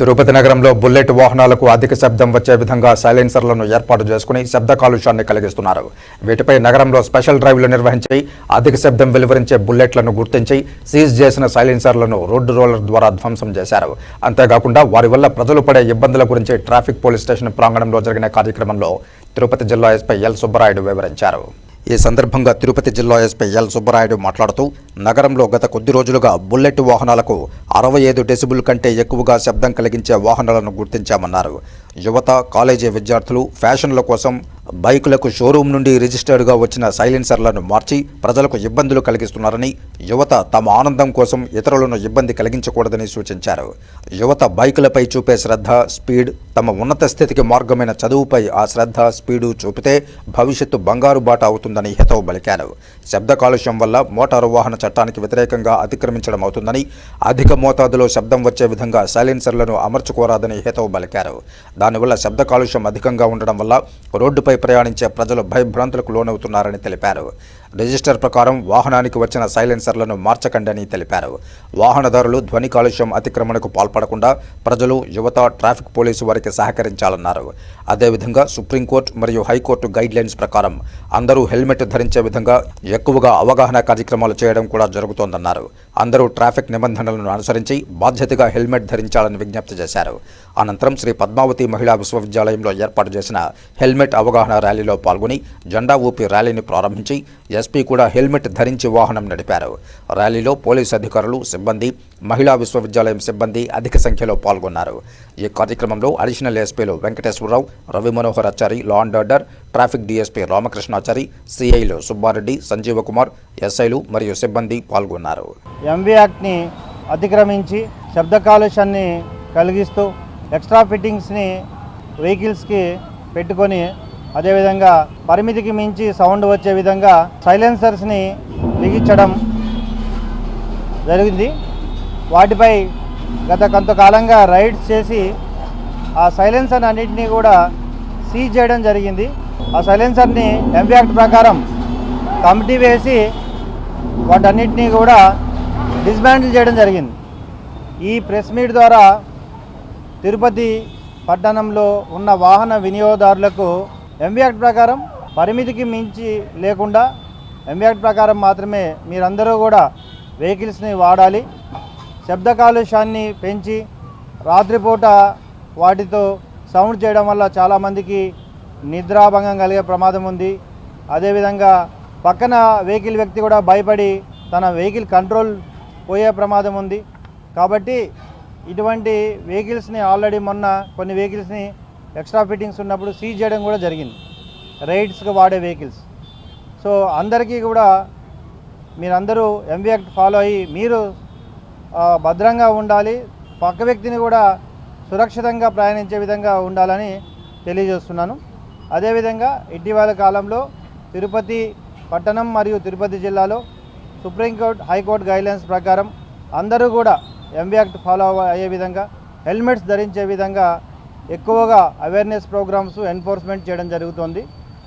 తిరుపతి నగరంలో బుల్లెట్ వాహనాలకు అధిక శబ్దం వచ్చే విధంగా సైలెన్సర్లను ఏర్పాటు చేసుకుని శబ్ద కాలుష్యాన్ని కలిగిస్తున్నారు. వీటిపై నగరంలో స్పెషల్ డ్రైవ్లు నిర్వహించి అధిక శబ్దం వెలువరించే బుల్లెట్లను గుర్తించి సీజ్ చేసిన సైలెన్సర్లను రోడ్డు రోలర్ ద్వారా ధ్వంసం చేశారు. అంతేకాకుండా వారి వల్ల ప్రజలు పడే ఇబ్బందుల గురించి ట్రాఫిక్ పోలీస్ స్టేషన్ ప్రాంగణంలో జరిగిన కార్యక్రమంలో తిరుపతి జిల్లా ఎస్పీ ఎల్ సుబ్బరాయుడు వివరించారు. ఈ సందర్భంగా తిరుపతి జిల్లా ఎస్పీ ఎల్ సుబ్బరాయుడు మాట్లాడుతూ నగరంలో గత కొద్ది రోజులుగా బుల్లెట్ వాహనాలకు అరవై ఐదు డెసిబుల్ కంటే ఎక్కువగా శబ్దం కలిగించే వాహనాలను గుర్తించామన్నారు. యువత కాలేజీ విద్యార్థులు ఫ్యాషన్ల కోసం బైకులకు షోరూం నుండి రిజిస్టర్డ్గా వచ్చిన సైలెన్సర్లను మార్చి ప్రజలకు ఇబ్బందులు కలిగిస్తున్నారని యువత తమ ఆనందం కోసం ఇతరులను ఇబ్బంది కలిగించకూడదని సూచించారు. యువత బైకులపై చూపే శ్రద్ధ స్పీడ్ తమ ఉన్నత స్థితికి మార్గమైన చదువుపై ఆ శ్రద్ధ స్పీడు చూపితే భవిష్యత్తు బంగారు బాట అవుతుందని హితవు పలికారు. శబ్ద కాలుష్యం వల్ల మోటారు వాహన చట్టానికి వ్యతిరేకంగా అతిక్రమించడం అవుతుందని అధిక మోతాదులో శబ్దం వచ్చే విధంగా సైలెన్సర్లను అమర్చుకోరాదని హితవు పలికారు. దానివల్ల శబ్ద కాలుష్యం అధికంగా ఉండడం వల్ల రోడ్డుపై ప్రయాణించే ప్రజలు భయభ్రాంతులకు లోనవుతున్నారని తెలిపారు. రిజిస్టర్ ప్రకారం వాహనానికి వచ్చిన సైలెన్సర్లను మార్చకండని తెలిపారు. వాహనదారులు ధ్వని కాలుష్యం అతిక్రమణకు పాల్పడకుండా ప్రజలు యువత ట్రాఫిక్ పోలీసు వారికి సహకరించాలన్నారు. అదేవిధంగా సుప్రీంకోర్టు మరియు హైకోర్టు గైడ్ లైన్స్ ప్రకారం అందరూ హెల్మెట్ ధరించే విధంగా ఎక్కువగా అవగాహన కార్యక్రమాలు చేయడం కూడా జరుగుతోందన్నారు. అందరూ ట్రాఫిక్ నిబంధనలను అనుసరించి బాధ్యతగా హెల్మెట్ ధరించాలని విజ్ఞప్తి చేశారు. అనంతరం శ్రీ పద్మావతి మహిళా విశ్వవిద్యాలయంలో ఏర్పాటు చేసిన హెల్మెట్ అవగాహన ర్యాలీలో పాల్గొని జెండా ఊపి ర్యాలీని ప్రారంభించి ఎస్పీ కూడా హెల్మెట్ ధరించి వాహనం నడిపారు. ర్యాలీలో పోలీసు అధికారులు సిబ్బంది మహిళా విశ్వవిద్యాలయం సిబ్బంది అధిక సంఖ్యలో పాల్గొన్నారు. ఈ కార్యక్రమంలో అడిషనల్ ఎస్పీలు Venkateswararao Ravi Manohar Achari law and order traffic DSP Ramakrishnachari సిఐలు Subbareddy Sanjeeva Kumar ఎస్ఐలు మరియు సిబ్బంది పాల్గొన్నారు. ఎంవీ యాక్ట్ని అతిక్రమించి శబ్ద కాలుష్యాన్ని కలిగిస్తూ ఎక్స్ట్రా ఫిట్టింగ్స్ని వెహికల్స్కి పెట్టుకొని అదేవిధంగా పరిమితికి మించి సౌండ్ వచ్చే విధంగా సైలెన్సర్స్ని బిగించడం జరిగింది. వాటిపై గత కొంతకాలంగా రైడ్స్ చేసి ఆ సైలెన్సర్ అన్నింటినీ కూడా సీజ్ చేయడం జరిగింది. ఆ సైలెన్సర్ని ఎంపీ యాక్ట్ ప్రకారం కమిటీ వేసి వాటన్నిటినీ కూడా డిస్మాంటిల్ చేయడం జరిగింది. ఈ ప్రెస్ మీట్ ద్వారా తిరుపతి పట్టణంలో ఉన్న వాహన వినియోగదారులకు ఎంబీ యాక్ట్ ప్రకారం పరిమితికి మించి లేకుండా ఎంబీ యాక్ట్ ప్రకారం మాత్రమే మీరందరూ కూడా వెహికల్స్ని వాడాలి. శబ్ద కాలుష్యాన్ని పెంచి రాత్రిపూట వాటితో సౌండ్ చేయడం వల్ల చాలామందికి నిద్రాభంగం కలిగే ప్రమాదం ఉంది. అదేవిధంగా పక్కన వెహికల్ వ్యక్తి కూడా భయపడి తన వెహికల్ కంట్రోల్ పోయే ప్రమాదం ఉంది. కాబట్టి ఇటువంటి వెహికల్స్ని ఆల్రెడీ మొన్న కొన్ని వెహికల్స్ని ఎక్స్ట్రా ఫిట్టింగ్స్ ఉన్నప్పుడు సీజ్ చేయడం కూడా జరిగింది. రైడ్స్కి వాడే వెహికల్స్. సో అందరికీ కూడా మీరందరూ ఎంబీ యాక్ట్ ఫాలో అయ్యి మీరు భద్రంగా ఉండాలి పక్క వ్యక్తిని కూడా సురక్షితంగా ప్రయాణించే విధంగా ఉండాలని తెలియజేస్తున్నాను. అదేవిధంగా ఇటీవల కాలంలో తిరుపతి పట్టణం మరియు తిరుపతి జిల్లాలో సుప్రీంకోర్టు హైకోర్టు గైడ్లైన్స్ ప్రకారం అందరూ కూడా ఎంబీ యాక్ట్ ఫాలో అయ్యే విధంగా హెల్మెట్స్ ధరించే విధంగా ఎక్కువగా అవేర్నెస్ ప్రోగ్రామ్స్ ఎన్ఫోర్స్మెంట్ చేయడం జరుగుతుంది.